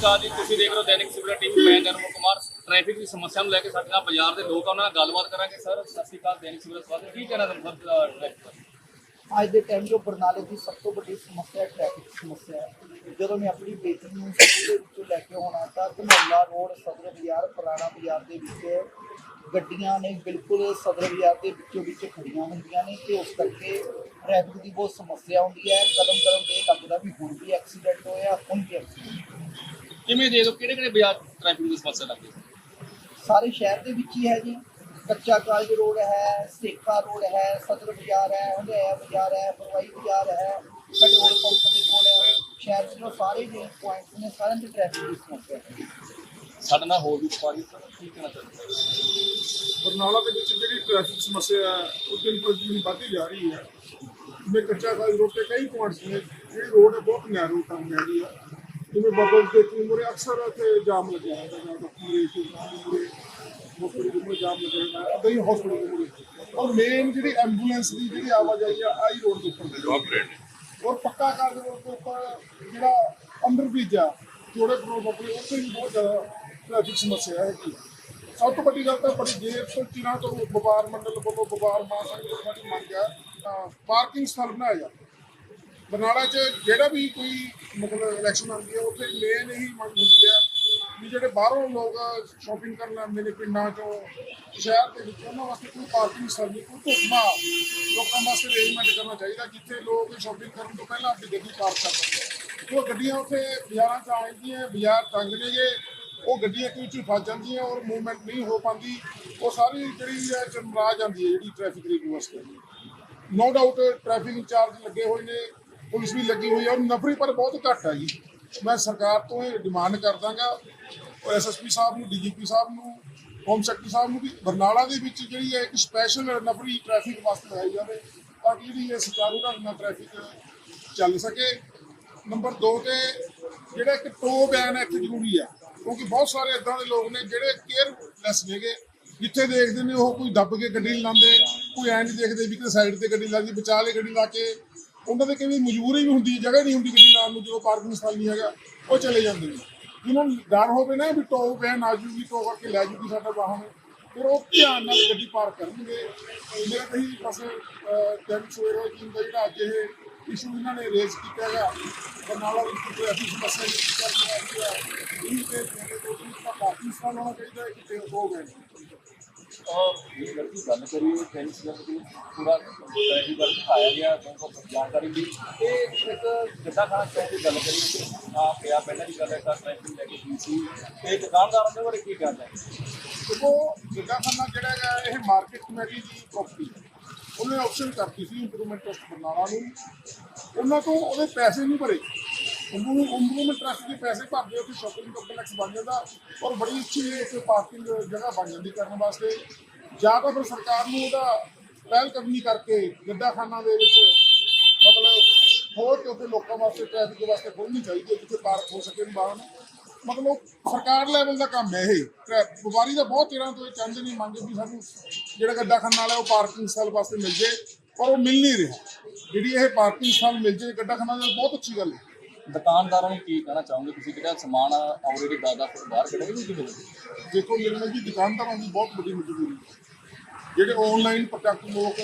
ਅਕਾਲ ਜੀ ਤੁਸੀਂ ਦੇਖ ਰਹੇ ਹੋ ਦੈਨਿਕ ਸਵੇਰਾ ਟੀਵੀ ਮੈਂ ਨਰਮਲ ਕੁਮਾਰ। ਟ੍ਰੈਫਿਕ ਦੀ ਸਮੱਸਿਆ ਨੂੰ ਲੈ ਕੇ ਸਾਡੇ ਨਾਲ ਬਾਜ਼ਾਰ ਦੇ ਲੋਕ ਆ, ਉਹਨਾਂ ਨਾਲ ਗੱਲਬਾਤ ਕਰਾਂਗੇ ਸਰ। ਸਤਿ ਸ਼੍ਰੀ ਅਕਾਲ ਦੈਨਿਕ ਸਵੇਰਾ ਸਵਾਗਤ ਕੀ ਕਹਿਣਾ ਤੁਹਾਨੂੰ ਸਰ ਟ੍ਰੈਫਿਕ ਅੱਜ ਦੇ ਟਾਈਮ ਜੋ ਬਰਨਾਲੇ ਦੀ ਸਭ ਤੋਂ ਵੱਡੀ ਸਮੱਸਿਆ ਟ੍ਰੈਫਿਕ ਸਮੱਸਿਆ ਹੈ। ਜਦੋਂ ਮੈਂ ਆਪਣੀ ਬੇਟੀ ਨੂੰ ਸਕੂਲ ਦੇ ਵਿੱਚੋਂ ਲੈ ਕੇ ਆਉਣਾ ਤਾਂ ਧਨੌਲਾ ਰੋਡ ਸਦਰ ਬਾਜ਼ਾਰ ਪੁਰਾਣਾ ਬਾਜ਼ਾਰ ਦੇ ਵਿੱਚ ਗੱਡੀਆਂ ਨੇ ਬਿਲਕੁਲ ਸਦਰ ਬਾਜ਼ਾਰ ਦੇ ਵਿੱਚੋਂ ਵਿੱਚ ਖੜੀਆਂ ਹੁੰਦੀਆਂ ਨੇ ਤੇ ਉਸ ਕਰਕੇ ਟ੍ਰੈਫਿਕ ਦੀ ਬਹੁਤ ਸਮੱਸਿਆ ਹੁੰਦੀ ਹੈ। ਕਦਮ ਕਦਮ ਤੇ ਇਹ ਲੱਗਦਾ ਵੀ ਹੁਣ ਵੀ ਐਕਸੀਡੈਂਟ ਹੋਇਆ ਹੁਣ ਵੀ ਐਕਸੀਡੈਂਟ ਕਿਵੇਂ ਦੇ ਦੋ ਕਿਹੜੇ ਕਿਹੜੇ ਬਾਜ਼ਾਰ ਟ੍ਰੈਫਿਕ ਦੀ ਸਮੱਸਿਆ ਲੱਗਦੀ ਹੈ ਸਾਰੇ ਸ਼ਹਿਰ ਦੇ ਵਿੱਚ ਹੀ ਹੈ ਜੀ। ਕੱਚਾ ਕਾਲਜ ਰੋਡ ਹੈ ਸੇਕਾ ਰੋਡ ਹੈ ਸਦਰ ਬਾਜ਼ਾਰ ਹੈ ਹੰਡਿਆਇਆ ਬਾਜ਼ਾਰ ਹੈ ਬਰਵਾਈ ਬਾਜ਼ਾਰ ਹੈ ਪੈਟਰੋਲ ਪੰਪ ਦੇ ਕੋਲ ਹੈ। ਸ਼ਹਿਰ ਦੇ ਸਾਰੇ ਜੇ ਪੁਆਇੰਟਸ ਨੇ ਸਾਰਿਆਂ ਤੇ ਟ੍ਰੈਫਿਕ ਦੀ ਸਮੱਸਿਆ ਹੈ। ਸਾਡੇ ਨਾਲ ਹੋਰ ਵੀ ਸਵਾਰੀ ਸਰ ਕੀ ਕਹਿਣਾ ਚਾਹੁੰਦੇ ਹੋ? ਬਰਨਾਲਾ ਦੇ ਵਿੱਚ ਜਿਹੜੀ ਟ੍ਰੈਫਿਕ ਸਮੱਸਿਆ ਹੈ ਉਹ ਦਿਨ ਪਰ ਦਿਨ ਵੱਧਦੀ ਜਾ ਰਹੀ ਹੈ। ਜਿਵੇਂ ਕੱਚਾ ਕਾਲਜ ਰੋਡ ਤੇ ਕਈ ਪੁਆਇੰਟਸ ਨੇ ਜਿਹੜੀ ਰੋਡ ਹੈ ਬਹੁਤ ਨੈਰੋ ਕੰਮ ਹੈਗੀ ਜਿਵੇਂ ਬਬਲ ਦੇ ਕੀ ਮੁਰੇ ਅਕਸਰ ਇੱਥੇ ਜਾਮ ਲੱਗਿਆ ਹੁੰਦਾ ਜਾਂ ਡਾਕਟਰੀ ਮੁਰੇ ਮੁਰੇ ਦੇ ਮੁਰੇ ਜਾਮ ਲੱਗਿਆ ਹੁੰਦਾ ਅਦਾਈ ਹਸਪੀਟਲ ਦੇ ਮੁਰੇ ਔਰ ਮੇਨ ਜਿਹੜੀ ਐਂਬੂਲੈਂਸ ਦੀ ਜਿਹੜੀ ਆਵਾਜਾਈ ਆ ਆਈ ਰੋਡ ਦੇ ਉੱਪਰ ਦੇ ਔਰ ਪੱਕਾ ਰੋਡ ਦੇ ਉੱਪਰ ਜਿਹੜਾ ਅੰਡਰ ਬ੍ਰਿਜ ਆ ਜੋੜੇ ਪੰਪ ਦੇ ਉੱਥੇ ਵੀ ਬਹੁਤ ਜ਼ਿਆਦਾ ਟ੍ਰੈਫਿਕ ਸਮੱਸਿਆ ਹੈਗੀ ਸਭ ਤੋਂ ਵੱਡੀ ਗੱਲ ਤਾਂ ਬੜੀ ਦੇਰ ਤੋਂ ਚਿਰਾਂ ਤੋਂ ਵਪਾਰ ਮੰਡਲ ਵੱਲੋਂ ਵਪਾਰ ਮਹਾਸੰਘ ਵੱਲੋਂ ਸਾਡੀ ਮੰਗ ਹੈ ਤਾਂ ਪਾਰਕਿੰਗ ਸਥਲ ਬਣਾਇਆ। ਜਾ ਬਰਨਾਲਾ 'ਚ ਜਿਹੜਾ ਵੀ ਕੋਈ ਮਤਲਬ ਇਲੈਕਸ਼ਨ ਆਉਂਦੀ ਹੈ, ਉੱਥੇ ਮੇਨ ਹੀ ਮੰਗ ਹੁੰਦੀ ਹੈ ਵੀ ਜਿਹੜੇ ਬਾਹਰੋਂ ਲੋਕ ਸ਼ਾਪਿੰਗ ਕਰਨ ਆਉਂਦੇ ਨੇ ਪਿੰਡਾਂ 'ਚੋਂ, ਸ਼ਹਿਰ ਦੇ ਵਿੱਚ, ਉਹਨਾਂ ਵਾਸਤੇ ਕੋਈ ਪਾਰਕਿੰਗ ਸਰਵਿਸ ਕੋਈ ਢੁਕਮਾ ਲੋਕਾਂ ਵਾਸਤੇ ਅਰੇਂਜਮੈਂਟ ਕਰਨਾ ਚਾਹੀਦਾ, ਜਿੱਥੇ ਲੋਕ ਸ਼ਾਪਿੰਗ ਕਰਨ ਤੋਂ ਪਹਿਲਾਂ ਆਪਣੀ ਗੱਡੀ ਪਾਰਕ ਕਰ ਸਕਦੇ ਉਹ ਗੱਡੀਆਂ ਉੱਥੇ ਬਾਜ਼ਾਰਾਂ 'ਚ ਆ ਜਾਂਦੀਆਂ, ਬਾਜ਼ਾਰ ਤੰਗ ਨੇਗੇ, ਉਹ ਗੱਡੀਆਂ ਕੋਈ ਵਿੱਚ ਫਸ ਜਾਂਦੀਆਂ ਔਰ ਮੂਵਮੈਂਟ ਨਹੀਂ ਹੋ ਪਾਉਂਦੀ, ਉਹ ਸਾਰੀ ਜਿਹੜੀ ਹੈ ਚਮਰਾ ਜਾਂਦੀ ਹੈ, ਜਿਹੜੀ ਟ੍ਰੈਫਿਕ ਦੀ ਵਿਵਸਥਾ ਨੋ ਡਾਊਟ ਟ੍ਰੈਫਿਕ ਇੰਚਾਰਜ ਲੱਗੇ ਹੋਏ ਨੇ ਪੁਲਿਸ ਵੀ ਲੱਗੀ ਹੋਈ ਹੈ ਔਰ ਨਫਰੀ ਪਰ ਬਹੁਤ ਘੱਟ ਹੈ ਜੀ। ਮੈਂ ਸਰਕਾਰ ਤੋਂ ਇਹ ਡਿਮਾਂਡ ਕਰਦਾਗਾ ਔਰ ਐਸਐਸਪੀ ਸਾਹਿਬ ਨੂੰ ਡੀਜੀਪੀ ਸਾਹਿਬ ਨੂੰ ਹੋਮ ਸੈਕਟਰੀ ਸਾਹਿਬ ਨੂੰ ਵੀ, ਬਰਨਾਲਾ ਦੇ ਵਿੱਚ ਜਿਹੜੀ ਹੈ ਇੱਕ ਸਪੈਸ਼ਲ ਨਫਰੀ ਟ੍ਰੈਫਿਕ ਵਾਸਤੇ ਲਗਾਈ ਜਾਵੇ, ਤਾਂ ਕਿ ਜਿਹੜੀ ਇਹ ਸੁਚਾਰੂ ਢੰਗ ਨਾਲ ਟ੍ਰੈਫਿਕ ਚੱਲ ਸਕੇ। ਨੰਬਰ 2 ਤੇ ਜਿਹੜਾ ਇੱਕ ਟੋ ਬੈਨ ਹੈ ਇੱਕ ਜ਼ਰੂਰੀ ਹੈ ਕਿਉਂਕਿ ਬਹੁਤ ਸਾਰੇ ਇਦਾਂ ਦੇ ਲੋਕ ਨੇ ਜਿਹੜੇ ਕੇਅਰਲੈਸ ਨੇਗੇ ਜਿੱਥੇ ਦੇਖਦੇ ਨੇ ਉਹ ਕੋਈ ਦੱਬ ਕੇ ਗੱਡੀ ਲਾਉਂਦੇ, ਕੋਈ ਐ ਨਹੀਂ ਦੇਖਦੇ ਵੀ ਕਿ ਸਾਈਡ ਤੇ ਗੱਡੀ ਲਾਦੀ ਬਚਾ ਲੈ ਗੱਡੀ ਲਾ ਕੇ ਉਹਨਾਂ ਦੇ ਕਿਵੇਂ ਮਜਬੂਰੀ ਵੀ ਹੁੰਦੀ ਹੈ, ਜਗ੍ਹਾ ਨਹੀਂ ਹੁੰਦੀ ਗੱਡੀ ਲਾਉਣ ਨੂੰ, ਜਦੋਂ ਪਾਰਕਿੰਗ ਸਥਲ ਨਹੀਂ ਹੈਗਾ, ਉਹ ਚਲੇ ਜਾਂਦੇ ਨੇ। ਜਿਹਨਾਂ ਨੂੰ ਡਰ ਹੋਵੇ ਨਾ ਵੀ ਟੋ ਬੈਨ ਆ ਜੂਗੀ ਟੋ ਕਰਕੇ ਲੈ ਜੂਗੀ ਸਾਡਾ ਵਾਹਨ, ਫਿਰ ਉਹ ਧਿਆਨ ਨਾਲ ਗੱਡੀ ਪਾਰਕ ਕਰਨਗੇ। ਮੇਰੇ ਕਹੀ ਬਸ ਜਨ ਸਵੇਰੋ ਟੀਮ ਦਾ ਜਿਹੜਾ ਅੱਜ ਇਹ ਇਸ਼ੂ ਇਹਨਾਂ ਨੇ ਰੇਜ਼ ਕੀਤਾ ਹੈਗਾ। ਬਰਨਾਲਾ ਵਿੱਚ ਕੋਈ ਐਸੀ ਸਮੱਸਿਆ ਨਹੀਂ ਚੱਲ ਰਹੀ ਹੈ। ਇਹ ਤੇ ਮੇਰੇ ਤੋਂ ਤਾਂ ਕਾਫੀ ਹੋਣਾ ਚਾਹੀਦਾ ਹੈ, ਕਿ ਤੇ ਹੋ ਗਏ ਔਰ ਇਹ ਲੜਕੀ ਗੱਲ ਕਰੀ ਟੈਨਿਸ ਦਾ ਪੂਰਾ ਟ੍ਰੈਫਿਕ ਦਾ ਦਿਖਾਇਆ ਗਿਆ ਤੁਹਾਨੂੰ ਜਾਣਕਾਰੀ ਦੀ ਇਹ ਇੱਕ ਜਿੱਦਾਂ ਖਾਣਾ ਚੌਂਕ ਦੀ ਗੱਲ ਕਰੀ ਆ ਪਿਆ ਪਹਿਲਾਂ ਦੀ ਗੱਲ ਹੈ ਤਾਂ ਟ੍ਰੈਫਿਕ ਲੈ ਕੇ ਕੀ ਸੀ ਤੇ ਦੁਕਾਨਦਾਰਾਂ ਦੇ ਬਾਰੇ ਕੀ ਗੱਲ ਹੈ ਦੇਖੋ ਜਿੱਦਾਂ ਖੰਨਾ ਜਿਹੜਾ ਹੈਗਾ, ਇਹ ਮਾਰਕੀਟ ਕਮੇਟੀ ਦੀ ਪ੍ਰਾਪਰਟੀ ਹੈ। ਉਹਨੇ ਆਪਸ਼ਨ ਕਰਤੀ ਸੀ ਇੰਪਰੂਵਮੈਂਟ ਟਰਸਟ ਬਰਨਾਲਾ ਨੂੰ ਉਹਨਾਂ ਤੋਂ ਉਹਦੇ ਪੈਸੇ ਨਹੀਂ ਭਰੇ। ਉਹਨੂੰ ਇੰਪਰੂਵਮੈਂਟ ਟਰਸਟ ਦੇ ਪੈਸੇ ਭਰਦੇ ਉੱਥੇ ਸ਼ਾਪਿੰਗ ਕੰਪਲੈਕਸ ਬਣ ਜਾਂਦਾ ਔਰ ਬੜੀ ਅੱਛੀ ਉੱਥੇ ਪਾਰਕਿੰਗ ਜਗ੍ਹਾ ਬਣ ਜਾਂਦੀ ਕਰਨ ਵਾਸਤੇ। ਜਾਂ ਤਾਂ ਫਿਰ ਸਰਕਾਰ ਨੂੰ ਉਹਦਾ ਪਹਿਲ ਕਦਮੀ ਕਰਕੇ ਗੱਦਾਖਾਨਾ ਦੇ ਵਿੱਚ ਮਤਲਬ ਹੋਰ ਕਿਉਂਕਿ ਲੋਕਾਂ ਵਾਸਤੇ ਟ੍ਰੈਫਿਕ ਵਾਸਤੇ ਖੋਲ੍ਹਣੀ ਚਾਹੀਦੀ ਹੈ, ਜਿੱਥੇ ਪਾਰਕ ਹੋ ਸਕੇ ਬਾਹਰ। ਮਤਲਬ ਸਰਕਾਰ ਲੈਵਲ ਦਾ ਕੰਮ ਹੈ ਇਹ। ਟ੍ਰੈ- ਵਪਾਰੀ ਦਾ ਬਹੁਤ ਚਿਰਾਂ ਤੋਂ ਇਹ ਚਾਹੁੰਦੇ ਨਹੀਂ ਮੰਗ ਵੀ ਸਾਨੂੰ ਜਿਹੜਾ ਗੱਡਾਖਾਨਾ ਵਾਲਾ ਉਹ ਪਾਰਕਿੰਗ ਸਥਲ ਵਾਸਤੇ ਮਿਲ ਜੇ ਪਰ ਉਹ ਮਿਲ ਨਹੀਂ ਰਿਹਾ। ਜਿਹੜੀ ਇਹ ਪਾਰਕਿੰਗ ਸਥਲ ਮਿਲ ਜੇ ਗੱਡਾਖਾਨਾ ਦਾ ਬਹੁਤ ਅੱਛੀ ਗੱਲ ਹੈ। ਦੁਕਾਨਦਾਰਾਂ ਨੂੰ ਕੀ ਕਹਿਣਾ ਚਾਹੋਗੇ? ਤੁਸੀਂ ਕਿਹੜਾ ਸਮਾਨ ਆਲਰੇਡੀ ਦਾਦਾ ਫੁੱਟ ਬਾਹਰ ਕੱਢੇ ਨਹੀਂ ਕਿਵੇਂ? ਦੇਖੋ ਨਿਰਮਲ ਜੀ ਦੁਕਾਨਦਾਰਾਂ ਦੀ ਬਹੁਤ ਵੱਡੀ ਮਜਬੂਰੀ ਹੈ। ਜਿਹੜੇ ਆਨਲਾਈਨ ਪ੍ਰੋਡਕਟ ਲੋਕ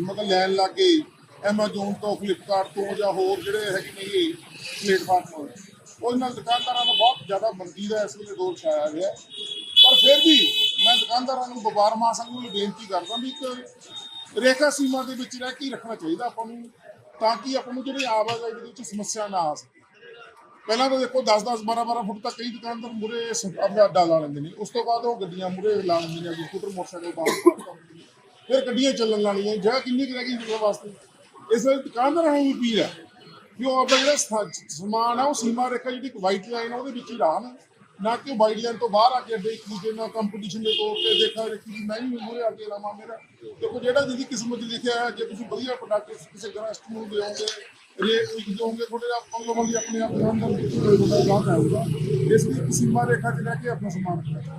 ਮਤਲਬ ਲੈਣ ਲੱਗ ਗਏ ਐਮਾਜ਼ੋਨ ਤੋਂ ਫਲਿੱਪਕਾਰਟ ਤੋਂ ਜਾਂ ਹੋਰ ਜਿਹੜੇ ਹੈਗੇ ਨੇ ਇਹ ਪਲੇਟਫਾਰਮ ਉਹਦੇ ਨਾਲ ਦੁਕਾਨਦਾਰਾਂ ਨੂੰ ਬਹੁਤ ਜ਼ਿਆਦਾ ਮੰਦੀ ਦਾ ਇਸ ਵੇਲੇ ਦੌਰ ਛਾਇਆ ਹੋਇਆ ਪਰ ਫਿਰ ਵੀ ਮੈਂ ਦੁਕਾਨਦਾਰਾਂ ਨੂੰ ਵਪਾਰ ਮਹਾਸੰਘ ਨੂੰ ਬੇਨਤੀ ਕਰਦਾ ਵੀ ਇੱਕ ਰੇਖਾ ਸੀਮਾ ਦੇ ਵਿੱਚ ਰਹਿ ਕੇ ਹੀ ਰੱਖਣਾ ਚਾਹੀਦਾ ਆਪਾਂ ਨੂੰ, ਤਾਂ ਕਿ ਆਪਾਂ ਨੂੰ ਜਿਹੜੇ ਆਵਾਜਾਈ ਦੇ ਵਿੱਚ ਸਮੱਸਿਆ ਨਾ ਆ ਸਕੇ। ਪਹਿਲਾਂ ਤਾਂ ਦੇਖੋ 10 10 12 12 ਫੁੱਟ ਤੱਕ ਕਈ ਦੁਕਾਨਦਾਰ ਮੁਰੇ ਆਪਣਾ ਅੱਡਾ ਲਾ ਲੈਂਦੇ ਨੇ। ਉਸ ਤੋਂ ਬਾਅਦ ਉਹ ਗੱਡੀਆਂ ਮੁਰੇ ਲਾ ਲੈਂਦੇ ਨੇ ਸਕੂਟਰ ਮੋਟਰਸਾਈਕਲ ਬਾਹਰ ਫਿਰ ਗੱਡੀਆਂ ਚੱਲਣ ਵਾਲੀਆਂ ਜਗ੍ਹਾ ਕਿੰਨੀ ਕੁ ਰਹਿ ਗਈ ਉਹਨਾਂ ਵਾਸਤੇ। ਇਸ ਲਈ ਦੁਕਾਨਦਾਰਾਂ ਨੂੰ ਅਪੀਲ ਹੈ ਕਿ ਉਹ ਆਪਣਾ ਜਿਹੜਾ ਸਮਾਨ ਆ, ਉਹ ਸੀਮਾ ਰੇਖਾ ਜਿਹੜੀ ਵਾਈਟ ਲਾਈਨ ਆ, ਉਹਦੇ ਵਿੱਚ ਹੀ ਰਹਿਣ ਨਾ ਕਿ ਵਾਈਟ ਲਾਈਨ ਤੋਂ ਬਾਹਰ ਆ ਕੇ ਅੱਡੇ ਦੂਜੇ ਨਾਲ ਕੰਪੀਟੀਸ਼ਨ ਦੇ ਤੌਰ ਤੇ ਦੇਖਾ ਦੇਖੀ ਵੀ ਮੈਂ ਵੀ ਮੂਰੇ ਆ ਕੇ ਲਾਵਾਂ ਮੇਰਾ। ਦੇਖੋ ਜਿਹੜਾ ਜਿਹਦੀ ਕਿਸਮਤ 'ਚ ਲਿਖਿਆ ਹੈ ਜੇ ਤੁਸੀਂ ਵਧੀਆ ਪ੍ਰੋਡਕਟ ਕਿਸੇ ਗ੍ਰਾਹਕ ਨੂੰ ਦਿਓਗੇ ਵੀ ਦਿਓਗੇ ਤੁਹਾਡੇ ਆਪਾਂ ਲੋਕਾਂ ਦੀ ਆਪਣੇ ਆਪ ਦੇ ਅੰਦਰ ਬੜਾ ਗਾਹਕ ਆਊਗਾ ਇਸ ਲਈ ਇੱਕ ਸੀਮਾ ਰੇਖਾ 'ਚ ਰਹਿ ਕੇ ਆਪਣਾ ਸਮਾਨ ਖਰੀਦੋ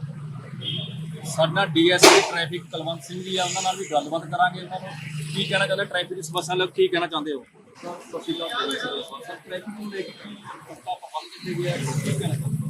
ਸਾਡਾ ਡੀਐਸਪੀ ਟ੍ਰੈਫਿਕ ਕੁਲਵੰਤ ਸਿੰਘ ਜੀ ਆ ਉਹਨਾਂ ਨਾਲ ਵੀ ਗੱਲਬਾਤ ਕਰਾਂਗੇ ਉਹਨਾਂ ਨੂੰ। ਕੀ ਕਹਿਣਾ ਚਾਹੁੰਦੇ ਟ੍ਰੈਫਿਕ ਦੀ ਸਮੱਸਿਆ ਨਾਲ ਕੀ ਕਹਿਣਾ ਚਾਹੁੰਦੇ ਹੋ? ਸ਼੍ਰੀ ਸਰ ਟ੍ਰੈਫਿਕ ਨੂੰ ਲੈ ਕੇ ਕੀ ਰਸਤਾ ਪ੍ਰਬੰਧ ਕੀਤੇ ਗਿਆ ਹੈ? ਕੀ ਕਹਿਣਾ ਚਾਹੁੰਦੇ ਹੋ?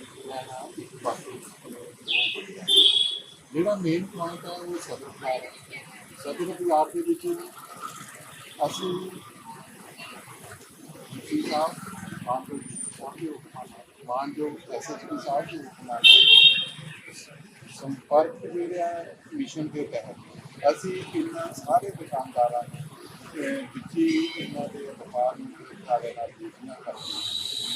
ਜਿਹੜਾ ਮੇਨ ਪੁਆਇੰਟ ਹੈ ਉਹ ਸਦਰ ਬਾਜ਼ਾਰ ਹੈ ਸਦਰ ਬਾਜ਼ਾਰ ਦੇ ਵਿੱਚ ਅਸੀਂ ਜੀ ਸਾਹਿਬ ਮਾਨਜੋ ਐਸਐਸਪੀ ਸਾਹਿਬ ਦੇ ਨਾਲ ਸੰਪਰਕ ਜਿਹੜਾ ਮਿਸ਼ਨ ਦੇ ਤਹਿਤ। ਅਸੀਂ ਇਹਨਾਂ ਸਾਰੇ ਦੁਕਾਨਦਾਰਾਂ ਨੂੰ ਅਹ, ਵਿੱਚ ਇਹਨਾਂ ਦੇ ਵਪਾਰ ਨੂੰ ਸਾਡੇ ਨਾਲ ਦੇਖਣਾ ਕਰਦੇ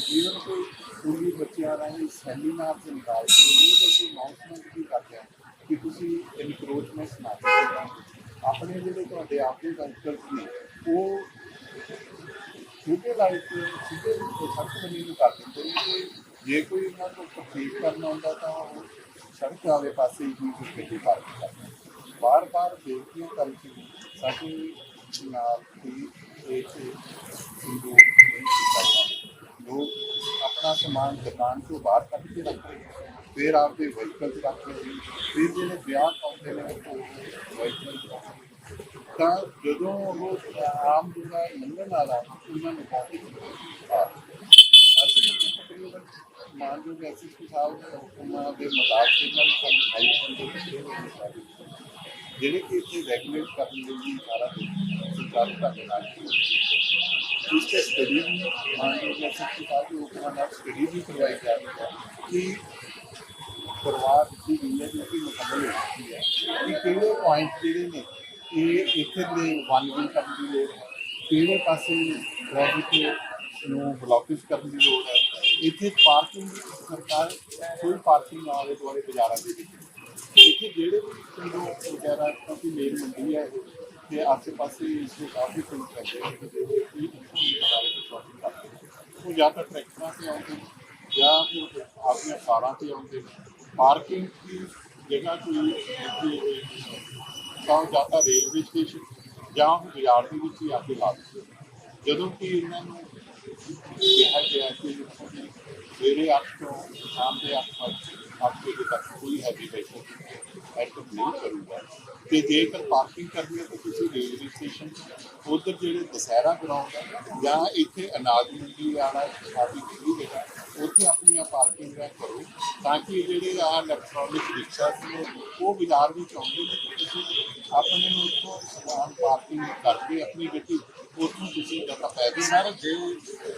ਜੀਵਨ ਕੋਈ ਪੂਰੀ ਬੱਚਿਆਂ ਰਾਹੀਂ ਸੈਮੀਨਾਰ ਦੇ ਨਿਕਾਲ ਕੇ ਉਹਦੇ ਕੋਈ ਅਨਾਉਂਸਮੈਂਟ ਵੀ ਕਰਦੇ ਹਾਂ ਕਿ ਤੁਸੀਂ ਇਨਕਰੋਚਮੈਂਟ ਨਾ ਕਰੋ ਆਪਣੇ ਜਿਹੜੇ ਤੁਹਾਡੇ ਆਪਦੇ ਕੰਸਟਰਕਟ ਨੇ ਉਹ ਛੋਟੇ ਲਾਈਟ ਸਿੱਧੇ ਸੜਕ ਬਣੀ ਨੂੰ ਕਰ ਦਿੰਦੇ ਨੇ ਜੇ ਕੋਈ ਇਹਨਾਂ ਤੋਂ ਤਕਲੀਫ ਕਰਨਾ ਹੁੰਦਾ ਤਾਂ ਉਹ ਸੜਕ ਵਾਲੇ ਪਾਸੇ ਹੀ ਕੋਈ ਗੱਡੀ ਪਾਰਕ ਕਰਦਾ ਬਾਰ-ਬਾਰ ਬੇਨਤੀਆਂ ਕਰਕੇ ਸਾਡੇ ਨਾਲ ਦੀ ਇਹ ਹਿੰਦੂ ਲੋਕ ਆਪਣਾ ਸਮਾਨ ਦੁਕਾਨ ਤੋਂ ਬਾਹਰ ਕੱਢ ਕੇ ਰੱਖਦੇ ਫਿਰ ਆਪਦੇ ਵਹੀਕਲ ਰੱਖਦੇ ਫਿਰ ਜਿਹੜੇ ਵਿਆਹ ਪਾਉਂਦੇ ਨੇ, ਉਹ ਵਹੀਕਲ ਤਾਂ ਜਦੋਂ ਉਹ ਆਮ ਜਿਹੜਾ ਲੰਘਣ ਵਾਲਾ, ਉਹਨਾਂ ਨੂੰ ਬਹੁਤ ਆ ਅਸੀਂ ਇੱਥੇ ਤਕਰੀਬਨ ਮਾਨਯੋਗ ਐਸਐਸਪੀ ਸਾਹਿਬ ਦੇ ਹੁਕਮਾਂ ਦੇ ਮੁਤਾਬਕ ਇਹਨਾਂ ਨੂੰ ਸਾਨੂੰ ਹਾਈ ਜਿਹੜੇ ਕਿ ਇੱਥੇ ਰੈਗੂਲੇਟ ਕਰਨ ਲਈ ਸਾਰਾ ਸਰਕਾਰ ਢੰਗ ਨਾਲ ਇਸ ਤੇ ਸਟੱਡੀ ਵੀ ਮਾਨਯੋਗ ਐਸਐਸਪੀ ਸਾਹਿਬ ਦੇ ਹੁਕਮਾਂ ਨਾਲ ਸਟੱਡੀ ਵੀ ਕਰਵਾਈ ਜਾ ਰਹੀ ਹੈ ਗਈ ਹੈ ਜੋ ਕਿ ਮੁਕੰਮਲ ਹੋ ਚੁੱਕੀ ਹੈ। ਕਿ ਕਿਹੜੇ ਪੁਆਇੰਟ ਜਿਹੜੇ ਨੇ ਇਹ ਇੱਥੇ ਦੇ ਵਨ ਕਰਨ ਦੀ ਲੋੜ ਹੈ ਕਿਹੜੇ ਪਾਸੇ ਟ੍ਰੈਫਿਕ ਨੂੰ ਬਲੌਕੇਜ ਕਰਨ ਦੀ ਲੋੜ ਹੈ। ਇੱਥੇ ਪਾਰਕਿੰਗ ਸਰਕਾਰ ਕੋਈ ਪਾਰਕਿੰਗ ਨਾ ਆਵੇ ਦੁਆਰੇ ਬਾਜ਼ਾਰਾਂ ਦੇ ਵਿੱਚ। ਇੱਥੇ ਜਿਹੜੇ ਵੀ ਪਿੰਡੋਂ ਵਗੈਰਾ ਕਿਉਂਕਿ ਮੇਨ ਮੰਡੀ ਹੈ ਇਹ, ਤੇ ਆਸੇ ਪਾਸੇ ਇਸ ਦੇ ਕਾਫੀ ਪਿੰਡ ਪੈਂਦੇ ਨੇ। ਉਹ ਜਾਂ ਤਾਂ ਟਰੈਕਟਰਾਂ ਤੇ ਆਉਂਦੇ ਨੇ, ਜਾਂ ਫਿਰ ਆਪਣੀਆਂ ਕਾਰਾਂ ਤੇ ਆਉਂਦੇ ਨੇ। ਪਾਰਕਿੰਗ ਦੀ ਜਗ੍ਹਾ ਕੋਈ ਤਾਂ ਉਹ ਜਾਂ ਤਾਂ ਰੇਲਵੇ ਸਟੇਸ਼ਨ ਜਾਂ ਬਾਜ਼ਾਰ ਦੇ ਵਿੱਚ ਹੀ ਆ ਕੇ ਲਾ ਦਿੰਦੇ ਜਦੋਂ ਕਿ ਇਹਨਾਂ ਨੂੰ ਕਿਹਾ ਗਿਆ ਕਿ ਸਵੇਰੇ 8 ਤੋਂ ਸ਼ਾਮ ਦੇ 8 ਤੱਕ ਅੱਠ ਵਜੇ ਤੱਕ ਕੋਈ ਹੈਵੀ ਵਹੀਕਲ ਐਟਮ ਨਹੀਂ ਕਰੂਗਾ ਤੇ ਜੇਕਰ ਪਾਰਕਿੰਗ ਕਰਨੀ ਹੈ ਤਾਂ ਤੁਸੀਂ ਰੇਲਵੇ ਸਟੇਸ਼ਨ ਉਧਰ ਜਿਹੜੇ ਦਸਹਿਰਾ ਗਰਾਊਂਡ ਹੈ ਜਾਂ ਇੱਥੇ ਅਨਾਜ ਮੰਡੀ ਵਾਲਾ ਸਾਡੀ ਖੁੱਲੀ ਜਿਹੜਾ ਉੱਥੇ ਆਪਣੀਆਂ ਪਾਰਕਿੰਗ ਦਾ ਕਰੋ, ਤਾਂ ਕਿ ਜਿਹੜੇ ਆ ਇਲੈਕਟ੍ਰੋਨਿਕ ਰਿਕਸ਼ਾ ਨੇ ਉਹ ਬਾਜ਼ਾਰ ਵਿੱਚ ਆਉਂਦੇ ਨੇ ਤੁਸੀਂ ਆਪਣੇ ਨੂੰ ਉੱਥੋਂ ਸਮਾਨ ਪਾਰਕਿੰਗ ਕਰਕੇ ਆਪਣੀ ਗੱਡੀ ਉੱਥੋਂ ਤੁਸੀਂ ਜਗ੍ਹਾ ਪੈ ਗਈ ਸਰ, ਜੇ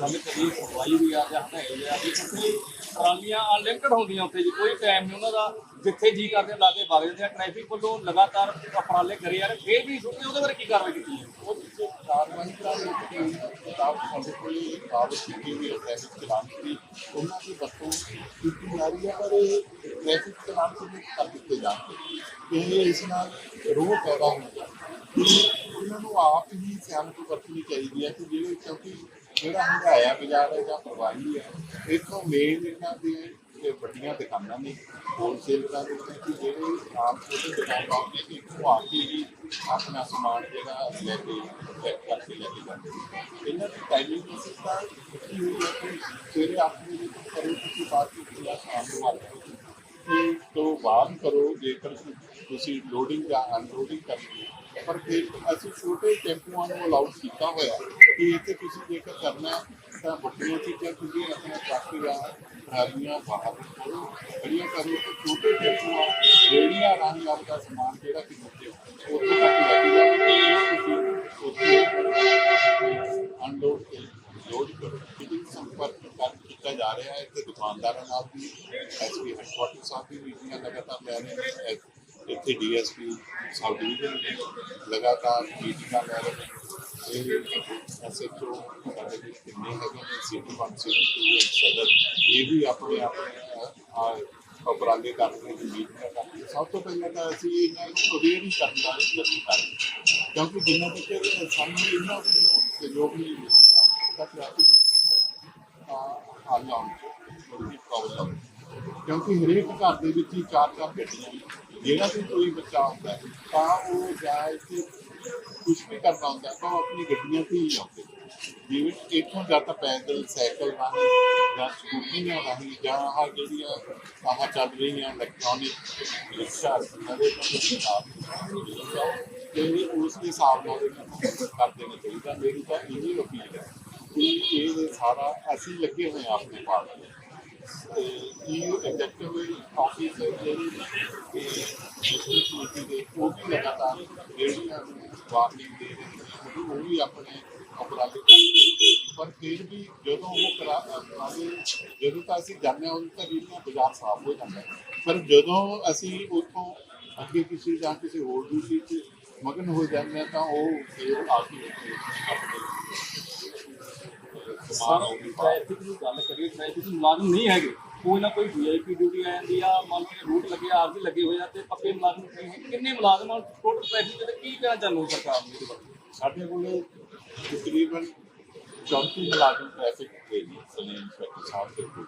ਗੱਲ ਕਰੀਏ ਸਫ਼ਾਈ ਵੀ ਆ ਜਾਂ ਹਟਾਈ ਆ ਜੀ ਟਰਾਲੀਆਂ ਅਨਲਿਮਟਡ ਹੁੰਦੀਆਂ ਉੱਥੇ ਜੀ, ਕੋਈ ਟਾਈਮ ਨਹੀਂ ਉਹਨਾਂ ਦਾ। ਜਿੱਥੇ ਜੀ ਕਰਦੇ ਲਾ ਕੇ ਵਗ ਜਾਂਦੇ ਆ। ਟ੍ਰੈਫਿਕ ਵੱਲੋਂ ਲਗਾਤਾਰ ਉਪਰਾਲੇ ਕਰੇ ਜਾ ਰਹੇ। ਵੀ ਛੁੱਟੀ, ਉਹਦੇ ਬਾਰੇ ਕੀ ਕਾਰਵਾਈ ਕੀਤੀ ਹੈ? ਉਹ ਪਿੱਛੇ ਕਾਰਵਾਈ ਦਾ ਇੱਕ ਕਿਤਾਬ ਸਾਡੇ ਕੋਲ ਕਾਬਲ ਕੀਤੀ ਹੋਈ ਹੈ, ਟ੍ਰੈਫਿਕ ਚਲਾਨ ਦੀ। ਉਹਨਾਂ ਦੀ ਵਰਤੋਂ ਕੀਤੀ ਜਾ ਰਹੀ ਹੈ, ਪਰ ਇਹ ਟ੍ਰੈਫਿਕ ਚਲਾਨ ਤੋਂ ਕਰ ਦਿੱਤੇ ਜਾਂਦੇ ਇਹ ਇਸ ਨਾਲ ਰੋਹ ਪੈਦਾ ਹੁੰਦਾ ਇਹਨਾਂ ਨੂੰ ਆਪ ਹੀ ਸਿਆਣਪ ਵਰਤਣੀ ਚਾਹੀਦੀ ਹੈ ਕਿ ਜਿਹੜੇ ਕਿਉਂਕਿ ਜਿਹੜਾ ਹੰਗਾਇਆ ਬਾਜ਼ਾਰ ਹੈ ਜਾਂ ਪ੍ਰਵਾਹੀ ਹੈ, ਇੱਥੋਂ ਮੇਨ ਇਹਨਾਂ ਦੇ ਵੱਡੀਆਂ ਦੁਕਾਨਾਂ ਨੇ ਹੋਲਸੇਲਰਾਂ ਦੇ ਕਿ ਜਿਹੜੇ ਆਪ ਛੋਟੇ ਦੁਕਾਨਦਾਰ ਨੇ ਕਿ ਇੱਥੋਂ ਆ ਹੀ ਆਪਣਾ ਸਮਾਨ ਜਿਹੜਾ ਲੈ ਕੇ ਚੈੱਕ ਕਰਕੇ ਲੈ ਕੇ ਜਾਂਦੇ ਇਹਨਾਂ ਦੀ ਟਾਈਮਿੰਗ ਅਸੀਂ ਤਾਂ ਕੀ ਹੋਈ ਕਿ ਸਵੇਰੇ 8 ਵਜੇ ਕਰੋ ਤੁਸੀਂ ਬਾਅਦ ਵਿੱਚ ਜਾਂ ਸ਼ਾਮ ਨੂੰ ਮਾਰ ਕਿ ਤੋਂ ਬਾਅਦ ਕਰੋ, ਜੇਕਰ ਤੁਸੀਂ ਲੋਡਿੰਗ ਜਾਂ ਅਨਲੋਡਿੰਗ ਕਰਨੀ ਹੈ। ਪਰ ਫਿਰ ਅਸੀਂ ਛੋਟੇ ਟੈਂਪੂਆਂ ਨੂੰ ਅਲਾਉਡ ਕੀਤਾ ਹੋਇਆ ਕਿ ਇੱਥੇ ਤੁਸੀਂ ਜੇਕਰ ਕਰਨਾ ਹੈ ਤਾਂ ਵੱਡੀਆਂ ਚੀਜ਼ਾਂ ਤੁਸੀਂ ਆਪਣਾ ਟਰੱਕ ਜਾਂ ਟਰਾਲੀਆਂ ਬਾਹਰ ਕਰੋ ਖੜੀਆਂ ਕਰੋ ਤੇ ਛੋਟੇ ਟੈਂਪੂਆਂ ਰੇੜੀਆਂ ਰਾਹੀਂ ਆਪਦਾ ਸਮਾਨ ਜਿਹੜਾ ਕਿ ਮੁੱਕੇ ਉੱਥੇ ਤੱਕ ਲੈ ਕੇ ਜਾਓ ਤੇ ਉਹ ਤੁਸੀਂ ਉੱਥੇ ਅਨਲੋਡ ਤੇ ਲੋਡ ਕਰੋ ਇਹਦੀ ਸੰਪਰਕ ਕਰ ਕੀਤਾ ਜਾ ਰਿਹਾ ਹੈ ਤੇ ਦੁਕਾਨਦਾਰਾਂ ਨਾਲ ਵੀ ਐਸਪੀ ਹੈਡਕੁਆਟਰ ਸਾਹਿਬ ਵੀ ਮੀਟਿੰਗਾਂ ਲਗਾਤਾਰ ਲੈ ਰਹੇ ਨੇ ਐ- ਇੱਥੇ ਡੀਐਸਪੀ ਸਾਊਥ ਡਿਵੀਜ਼ਨ ਨੇ ਲਗਾਤਾਰ ਮੀਟਿੰਗਾਂ ਲੈ ਰਹੇ ਨੇ ਇਹ ਐਸਐਚਓ ਸਾਡੇ ਵਿੱਚ ਕਿੰਨੇ ਹੈਗੇ ਨੇ ਸਿਟੀ ਵਨ ਸਿਟੀ ਟੂ ਸਦਰ ਇਹ ਵੀ ਆਪਣੇ ਆਪਣੇ ਉਪਰਾਲੇ ਕਰ ਨੇ ਮੀਟਿੰਗਾਂ ਕਰ ਸਭ ਤੋਂ ਪਹਿਲਾਂ ਤਾਂ ਅਸੀਂ ਇਹਨਾਂ ਨੂੰ ਅਵੇਅਰ ਹੀ ਕਰਨ ਦਾ ਯਤਨ ਕਰ ਕਿਉਂਕਿ ਜਿੰਨਾ ਤੱਕ ਸਾਨੂੰ ਇਹਨਾਂ ਸਹਿਯੋਗ ਨਹੀਂ ਮਿਲਦਾ ਟ੍ਰੈਫਿਕ ਹੱਲ ਆਉਣ ਚ ਪ੍ਰੋਬਲਮ ਕਿਉਂਕਿ ਹਰੇਕ ਘਰ ਦੇ ਵਿੱਚ ਹੀ ਚਾਰ ਚਾਰ ਗੱਡੀਆਂ ਜਿਹੜਾ ਵੀ ਕੋਈ ਬੱਚਾ ਹੁੰਦਾ ਤਾਂ ਉਹ ਜਾਂ ਇੱਥੇ ਕੁਝ ਵੀ ਕਰਨਾ ਹੁੰਦਾ ਹੈ, ਤਾਂ ਉਹ ਆਪਣੀ ਗੱਡੀਆਂ ਤੇ ਹੀ ਆਉਂਦੇ ਜਿਵੇਂ ਇੱਥੋਂ ਜਾਂ ਤਾਂ ਪੈਦਲ ਸਾਈਕਲ ਰਾਹੀਂ ਜਾਂ ਸਕੂਟਰੀਆਂ ਰਾਹੀਂ ਜਾਂ ਆਹ ਜਿਹੜੀਆਂ ਆਹ ਚੱਲ ਰਹੀਆਂ ਇਲੈਕਟ੍ਰੋਨਿਕ ਰਿਕਸ਼ਾ ਨਵੇਂ ਤੋਂ ਤੇ ਉਸ ਦੇ ਹਿਸਾਬ ਨਾਲ ਇਹਨਾਂ ਨੂੰ ਕਰ ਦੇਣਾ ਚਾਹੀਦਾ ਮੇਰੀ ਤਾਂ ਇਹ ਅਪੀਲ ਹੈ ਕਿ ਇਹ ਸਾਰਾ ਅਸੀਂ ਲੱਗੇ ਹੋਏ ਹਾਂ ਆਪਣੇ ਪਾਰਟ ਤੇ ਇਹ ਐਗਜ਼ੈਕਟਿਵ ਆਫਿਸ ਜਿਹੜੀ ਕਿ ਡਿਸਟ੍ਰਿਕਟ ਕਮੇਟੀ ਦੇ ਉਹ ਵੀ ਲਗਾਤਾਰ ਜਿਹੜੀਆਂ ਵਾਰਨਿੰਗ ਦੇ ਰਹੇ ਉਹ ਵੀ ਆਪਣੇ ਅਪਰਾਧਿਕ ਪਰ ਫਿਰ ਵੀ ਜਦੋਂ ਉਹ ਕਰਾ ਜਦੋਂ ਤਾਂ ਅਸੀਂ ਜਾਂਦੇ ਹਾਂ, ਉਦੋਂ ਤਾਂ ਜਿਹੜੀਆਂ ਬਾਜ਼ਾਰ ਸਾਫ਼ ਹੋ ਜਾਂਦਾ ਪਰ ਜਦੋਂ ਅਸੀਂ ਉੱਥੋਂ ਅੱਗੇ ਕਿਸੇ ਜਾਂ ਕਿਸੇ ਹੋਰ ਡਿਊਟੀ 'ਚ ਮਗਨ ਹੋ ਜਾਂਦੇ ਤਾਂ ਉਹ ਫਿਰ ਆ ਕੇ ਸਮਾਨ ਟ੍ਰੈਫਿਕ ਦੀ ਗੱਲ ਕਰੀਏ ਟ੍ਰੈਫਿਕ ਮੁਲਾਜ਼ਮ ਨਹੀਂ ਹੈਗੇ। ਕੋਈ ਨਾ ਕੋਈ ਵੀਆਈਪੀ ਡਿਊਟੀ ਆ ਜਾਂਦੀ ਆ ਮੰਨ ਲਓ ਰੂਟ ਲੱਗੇ ਆਰਜੀ ਲੱਗੇ ਹੋਏ ਆ ਤੇ ਪੱਕੇ ਮੁਲਾਜ਼ਮ ਨਹੀਂ। ਕਿੰਨੇ ਮੁਲਾਜ਼ਮ ਆ ਟੋਟਲ ਟ੍ਰੈਫਿਕ ਤੇ ਕੀ ਕਹਿਣਾ ਚਾਹੁੰਦੇ ਹੋ ਸਰਕਾਰ ਨੂੰ ਇਹਦੇ ਬਾਰੇ? ਸਾਡੇ ਕੋਲ ਤਕਰੀਬਨ 34 ਮੁਲਾਜ਼ਮ ਟ੍ਰੈਫਿਕ ਦੇ ਜੀ ਸਨੇ ਇੰਸਪੈਕਟਰ ਸਾਹਿਬ ਦੇ ਕੋਲ।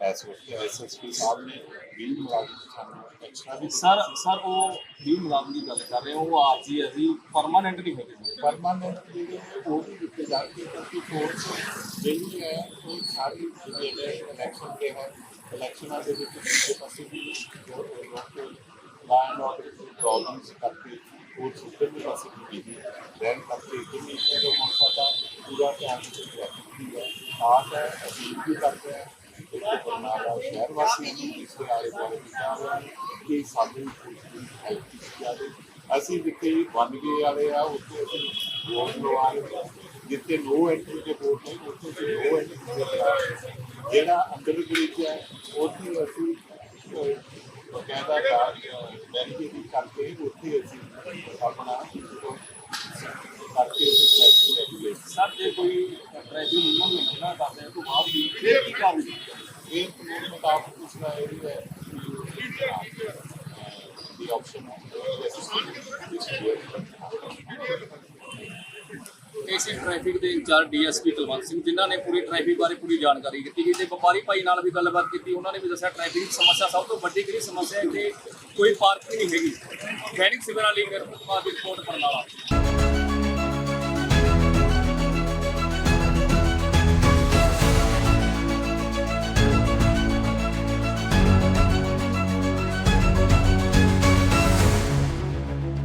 ਐਸ ਐਸਐਸਪੀ ਸਾਹਿਬ ਨੇ 20 ਮੁਲਾਜ਼ਮ ਸਾਨੂੰ ਐਕਸਟਰਾ ਵੀ ਸਰ ਸਰ ਉਹ ਵੀ ਮੁਲਾਜ਼ਮ ਦੀ ਗੱਲ ਕਰ ਰਹੇ ਹੋ ਉਹ ਆਰਜੀ ਜੀ ਪਰਮਾਨੈਂਟ ਨਹੀਂ ਹੈਗੇ ਪਰਮਾਨੈਂਟ ਜਿਹੜੇ ਨੇ ਉਹ ਵੀ ਦਿੱਤੇ ਜਾਣਗੇ ਕਿਉਂਕਿ ਫੋਰਸ ਜਿਹੜੀ ਹੈ ਉਹ ਸਾਰੀ ਜਿਹੜੇ ਇਲੈਕਸ਼ਨ ਦੇ ਹੈ। ਇਲੈਕਸ਼ਨਾਂ ਦੇ ਵਿੱਚ ਦੂਜੇ ਪਾਸੇ ਵੀ ਲੋਕ ਲਾਈਨ ਆਰਡਰ ਦੀ ਪ੍ਰੋਬਲਮਸ ਕਰਕੇ ਉਹ ਸੁਪਰ ਦੇ ਪਾਸੇ ਵੀ ਬਿਜ਼ੀ ਰਹਿਣ ਕਰਕੇ ਜਿੰਨੀ ਕਿ ਹੁਣ ਸਾਡਾ ਪੂਰਾ ਧਿਆਨ ਟ੍ਰੈਫਿਕ ਦੀ ਹੈ ਆਸ ਹੈ ਅਸੀਂ ਵੀ ਕਰਦੇ ਹਾਂ ਇੱਕ ਬਰਨਾਲਾ ਸ਼ਹਿਰ ਵਾਸੀਆਂ ਨੂੰ ਇਸ ਦੇ ਆਲੇ ਦੁਆਲੇ ਵੀ ਕਹਿ ਰਹੇ ਹਾਂ ਕਿ ਸਾਡੀ ਪੂਰੀ ਹੈਲਪ ਕੀਤੀ ਜਾਵੇ ਅਸੀਂ ਜਿੱਥੇ ਬਣ ਗਏ ਵਾਲੇ ਆ ਉੱਥੇ ਅਸੀਂ ਵੋਟ ਲਵਾ ਰਹੇ ਹਾਂ ਜਿੱਥੇ ਨੋ ਐਂਟਰੀ ਦੇ ਵੋਟ ਨੇ ਉੱਥੇ ਅਸੀਂ ਨੋ ਐਂਟਰੀ ਦੇ ਲਗਾ ਰਹੇ ਹਾਂ। ਜਿਹੜਾ ਹੈ ਉੱਥੇ ਅਸੀਂ ਅਹ, ਬਕਾਇਦਾ ਬੈਰੀਕੇਡਿੰਗ ਕਰਕੇ ਉੱਥੇ ਅਸੀਂ ਆਪਣਾ ਕਰਕੇ ਅਸੀਂ ਟ੍ਰੈਫਿਕ ਰੈਗੂਲੇਟ ਸਰ ਜੇ ਕੋਈ ਟ੍ਰੈਫਿਕ ਨਿਯਮ ਨਹੀਂ ਮੰਨਣਾ ਕਰਦੇ ਤੋਂ ਬਾਅਦ ਵੀ ਫਿਰ ਕੀ ਕਾਰਵਾਈ ਇਹ ਕਾਨੂੰਨ ਮੁਤਾਬਕ ਉਸਦਾ ਇਹ ਹੈ ਦੀ ਆਪਸ਼ਨ ਹੈ ਏਸੀ ਟ੍ਰੈਫਿਕ ਦੇ ਇੰਚਾਰਜ ਡੀਐਸਪੀ ਕੁਲਵੰਤ ਸਿੰਘ, ਜਿਨ੍ਹਾਂ ਨੇ ਪੂਰੀ ਟ੍ਰੈਫਿਕ ਬਾਰੇ ਪੂਰੀ ਜਾਣਕਾਰੀ ਦਿੱਤੀ ਗਈ ਤੇ ਵਪਾਰੀ ਭਾਈ ਨਾਲ ਵੀ ਗੱਲਬਾਤ ਕੀਤੀ, ਉਹਨਾਂ ਨੇ ਵੀ ਦੱਸਿਆ ਟ੍ਰੈਫਿਕ ਦੀ ਸਮੱਸਿਆ ਸਭ ਤੋਂ ਵੱਡੀ ਕਿਹੜੀ ਸਮੱਸਿਆ ਇੱਥੇ ਕੋਈ ਪਾਰਕਿੰਗ ਨਹੀਂ ਹੈਗੀ। ਸੈਨਿਕ ਸਿਵਰਾਂ ਲਈ ਰਿਪੋਰਟ ਬਰਨਾਲਾ